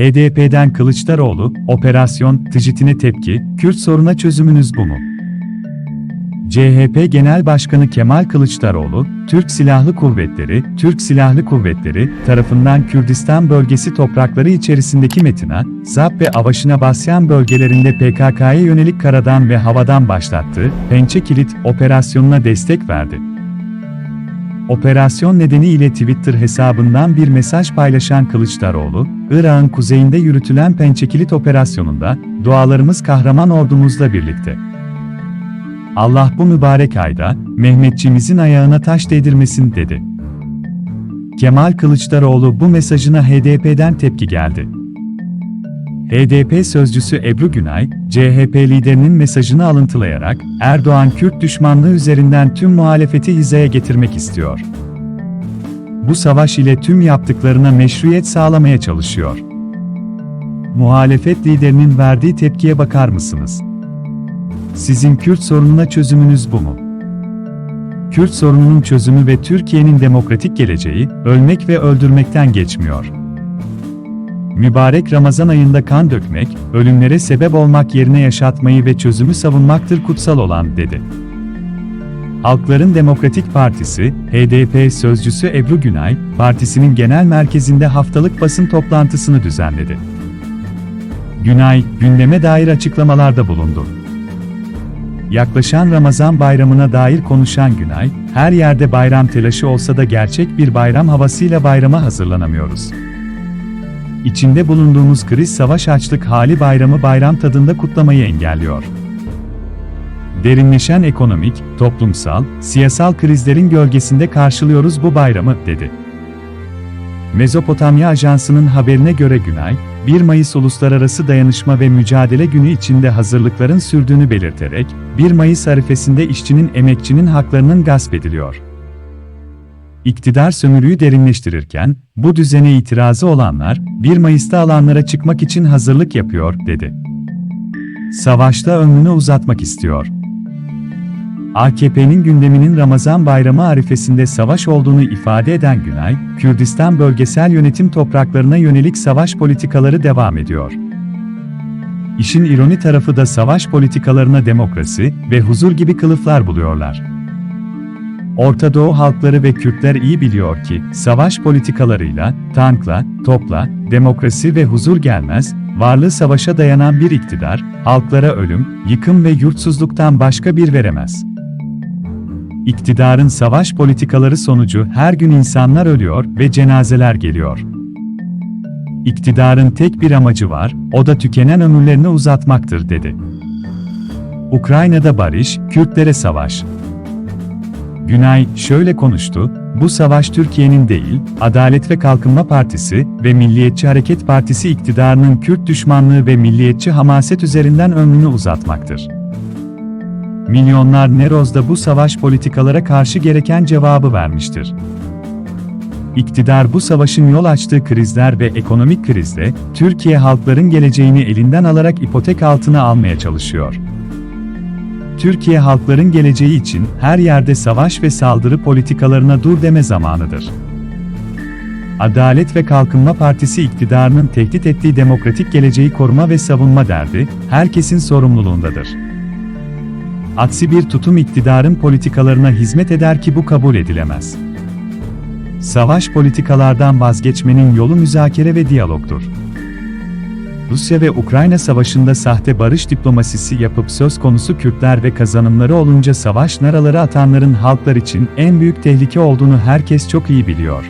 HDP'den Kılıçdaroğlu, Operasyon Ticitine tepki, Kürt soruna çözümünüz bu mu? CHP Genel Başkanı Kemal Kılıçdaroğlu, Türk Silahlı Kuvvetleri, Türk Silahlı Kuvvetleri tarafından Kürdistan bölgesi toprakları içerisindeki Metina, Zap ve Avaşına Basyan bölgelerinde PKK'ya yönelik karadan ve havadan başlattığı Pençe Kilit operasyonuna destek verdi. Operasyon nedeniyle Twitter hesabından bir mesaj paylaşan Kılıçdaroğlu, Irak'ın kuzeyinde yürütülen Pençekilit operasyonunda, dualarımız kahraman ordumuzla birlikte. Allah bu mübarek ayda, Mehmetçimizin ayağına taş değdirmesin dedi. Kemal Kılıçdaroğlu bu mesajına HDP'den tepki geldi. HDP sözcüsü Ebru Günay, CHP liderinin mesajını alıntılayarak, Erdoğan Kürt düşmanlığı üzerinden tüm muhalefeti hizaya getirmek istiyor. Bu savaş ile tüm yaptıklarına meşruiyet sağlamaya çalışıyor. Muhalefet liderinin verdiği tepkiye bakar mısınız? Sizin Kürt sorununa çözümünüz bu mu? Kürt sorununun çözümü ve Türkiye'nin demokratik geleceği, ölmek ve öldürmekten geçmiyor. Mübarek Ramazan ayında kan dökmek, ölümlere sebep olmak yerine yaşatmayı ve çözümü savunmaktır kutsal olan, dedi. Halkların Demokratik Partisi, HDP sözcüsü Ebru Günay, partisinin genel merkezinde haftalık basın toplantısını düzenledi. Günay, gündeme dair açıklamalarda bulundu. Yaklaşan Ramazan bayramına dair konuşan Günay, her yerde bayram telaşı olsa da gerçek bir bayram havasıyla bayrama hazırlanamıyoruz. İçinde bulunduğumuz kriz savaş açlık hali bayramı bayram tadında kutlamayı engelliyor. Derinleşen ekonomik, toplumsal, siyasal krizlerin gölgesinde karşılıyoruz bu bayramı, dedi. Mezopotamya Ajansı'nın haberine göre Günay, 1 Mayıs Uluslararası Dayanışma ve Mücadele Günü içinde hazırlıkların sürdüğünü belirterek, 1 Mayıs arifesinde işçinin emekçinin haklarının gasp ediliyor. İktidar sömürüyü derinleştirirken, bu düzene itirazı olanlar, 1 Mayıs'ta alanlara çıkmak için hazırlık yapıyor, dedi. Savaşta ömrünü uzatmak istiyor. AKP'nin gündeminin Ramazan bayramı arifesinde savaş olduğunu ifade eden Günay, Kürdistan bölgesel yönetim topraklarına yönelik savaş politikaları devam ediyor. İşin ironi tarafı da savaş politikalarına demokrasi ve huzur gibi kılıflar buluyorlar. Orta Doğu halkları ve Kürtler iyi biliyor ki, savaş politikalarıyla, tankla, topla, demokrasi ve huzur gelmez, varlığı savaşa dayanan bir iktidar, halklara ölüm, yıkım ve yurtsuzluktan başka bir veremez. İktidarın savaş politikaları sonucu her gün insanlar ölüyor ve cenazeler geliyor. İktidarın tek bir amacı var, o da tükenen ömürlerini uzatmaktır, dedi. Ukrayna'da barış, Kürtlere savaş. Günay şöyle konuştu, bu savaş Türkiye'nin değil, Adalet ve Kalkınma Partisi ve Milliyetçi Hareket Partisi iktidarının Kürt düşmanlığı ve milliyetçi hamaset üzerinden ömrünü uzatmaktır. Milyonlar Neroz'da bu savaş politikalara karşı gereken cevabı vermiştir. İktidar bu savaşın yol açtığı krizler ve ekonomik krizde, Türkiye halkların geleceğini elinden alarak ipotek altına almaya çalışıyor. Türkiye halkların geleceği için her yerde savaş ve saldırı politikalarına dur deme zamanıdır. Adalet ve Kalkınma Partisi iktidarının tehdit ettiği demokratik geleceği koruma ve savunma derdi, herkesin sorumluluğundadır. Aksi bir tutum iktidarın politikalarına hizmet eder ki bu kabul edilemez. Savaş politikalardan vazgeçmenin yolu müzakere ve diyalogdur. Rusya ve Ukrayna savaşında sahte barış diplomasisi yapıp söz konusu Kürtler ve kazanımları olunca savaş naraları atanların halklar için en büyük tehlike olduğunu herkes çok iyi biliyor.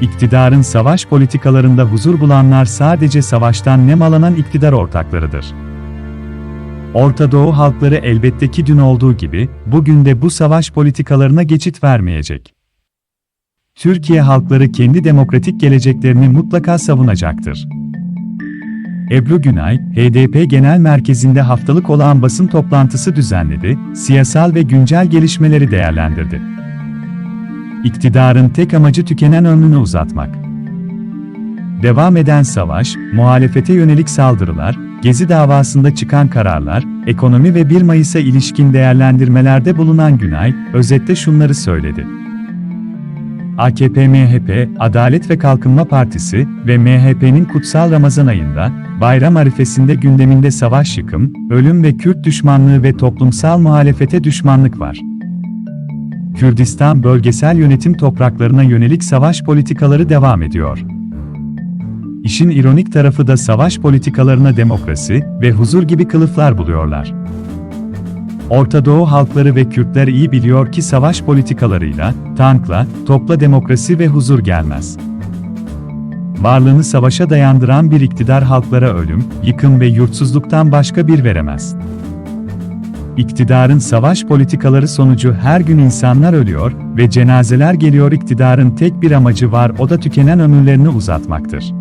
İktidarın savaş politikalarında huzur bulanlar sadece savaştan nemalanan iktidar ortaklarıdır. Orta Doğu halkları elbette ki dün olduğu gibi, bugün de bu savaş politikalarına geçit vermeyecek. Türkiye halkları kendi demokratik geleceklerini mutlaka savunacaktır. Ebru Günay, HDP Genel Merkezi'nde haftalık olağan basın toplantısı düzenledi, siyasal ve güncel gelişmeleri değerlendirdi. İktidarın tek amacı tükenen ömrünü uzatmak. Devam eden savaş, muhalefete yönelik saldırılar, Gezi davasında çıkan kararlar, ekonomi ve 1 Mayıs'a ilişkin değerlendirmelerde bulunan Günay, özette şunları söyledi. AKP, MHP, Adalet ve Kalkınma Partisi ve MHP'nin kutsal Ramazan ayında, bayram arifesinde gündeminde savaş yıkım, ölüm ve Kürt düşmanlığı ve toplumsal muhalefete düşmanlık var. Kürdistan bölgesel yönetim topraklarına yönelik savaş politikaları devam ediyor. İşin ironik tarafı da savaş politikalarına demokrasi ve huzur gibi kılıflar buluyorlar. Orta Doğu halkları ve Kürtler iyi biliyor ki savaş politikalarıyla, tankla, topla demokrasi ve huzur gelmez. Varlığını savaşa dayandıran bir iktidar halklara ölüm, yıkım ve yurtsuzluktan başka bir veremez. İktidarın savaş politikaları sonucu her gün insanlar ölüyor ve cenazeler geliyor iktidarın tek bir amacı var o da tükenen ömürlerini uzatmaktır.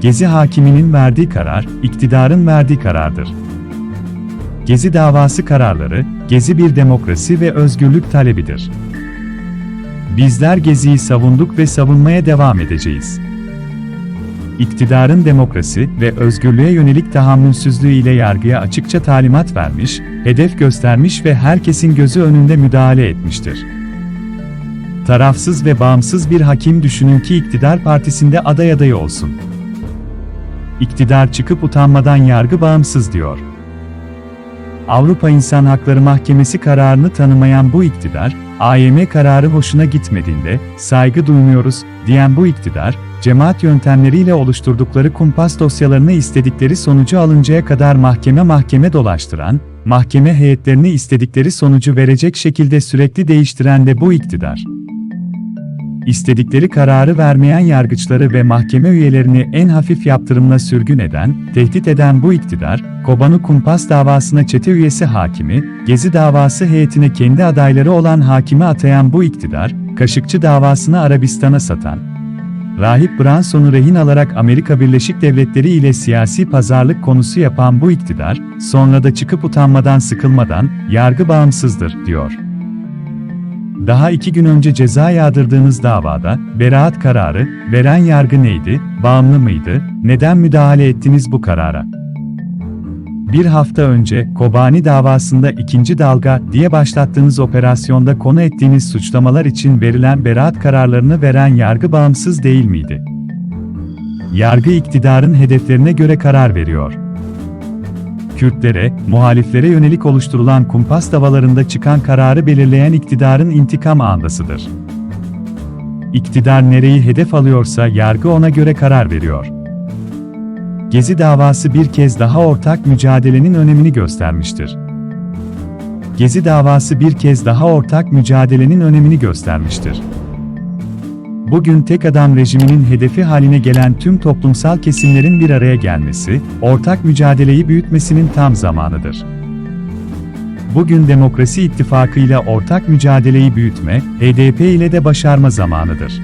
Gezi hakiminin verdiği karar, iktidarın verdiği karardır. Gezi davası kararları, Gezi bir demokrasi ve özgürlük talebidir. Bizler Gezi'yi savunduk ve savunmaya devam edeceğiz. İktidarın demokrasi ve özgürlüğe yönelik tahammülsüzlüğü ile yargıya açıkça talimat vermiş, hedef göstermiş ve herkesin gözü önünde müdahale etmiştir. Tarafsız ve bağımsız bir hakim düşünün ki iktidar partisinde aday adayı olsun. İktidar çıkıp utanmadan yargı bağımsız diyor. Avrupa İnsan Hakları Mahkemesi kararını tanımayan bu iktidar, AYM kararı hoşuna gitmediğinde, saygı duymuyoruz, diyen bu iktidar, cemaat yöntemleriyle oluşturdukları kumpas dosyalarını istedikleri sonucu alıncaya kadar mahkeme mahkeme dolaştıran, mahkeme heyetlerini istedikleri sonucu verecek şekilde sürekli değiştiren de bu iktidar. İstedikleri kararı vermeyen yargıçları ve mahkeme üyelerini en hafif yaptırımla sürgün eden, tehdit eden bu iktidar, Kobanu Kumpas davasına çete üyesi hakimi, Gezi davası heyetine kendi adayları olan hakimi atayan bu iktidar, Kaşıkçı davasını Arabistan'a satan, Rahip Branson'u rehin alarak Amerika Birleşik Devletleri ile siyasi pazarlık konusu yapan bu iktidar, sonra da çıkıp utanmadan sıkılmadan, yargı bağımsızdır, diyor. Daha iki gün önce ceza yağdırdığınız davada, beraat kararı, veren yargı neydi, bağımlı mıydı, neden müdahale ettiniz bu karara? Bir hafta önce, Kobani davasında ikinci dalga diye başlattığınız operasyonda konu ettiğiniz suçlamalar için verilen beraat kararlarını veren yargı bağımsız değil miydi? Yargı iktidarın hedeflerine göre karar veriyor. Kürtlere, muhaliflere yönelik oluşturulan kumpas davalarında çıkan kararı belirleyen iktidarın intikam andasıdır. İktidar nereyi hedef alıyorsa yargı ona göre karar veriyor. Gezi davası bir kez daha ortak mücadelenin önemini göstermiştir. Gezi davası bir kez daha ortak mücadelenin önemini göstermiştir. Bugün tek adam rejiminin hedefi haline gelen tüm toplumsal kesimlerin bir araya gelmesi, ortak mücadeleyi büyütmesinin tam zamanıdır. Bugün Demokrasi İttifakı ile ortak mücadeleyi büyütme, HDP ile de başarma zamanıdır.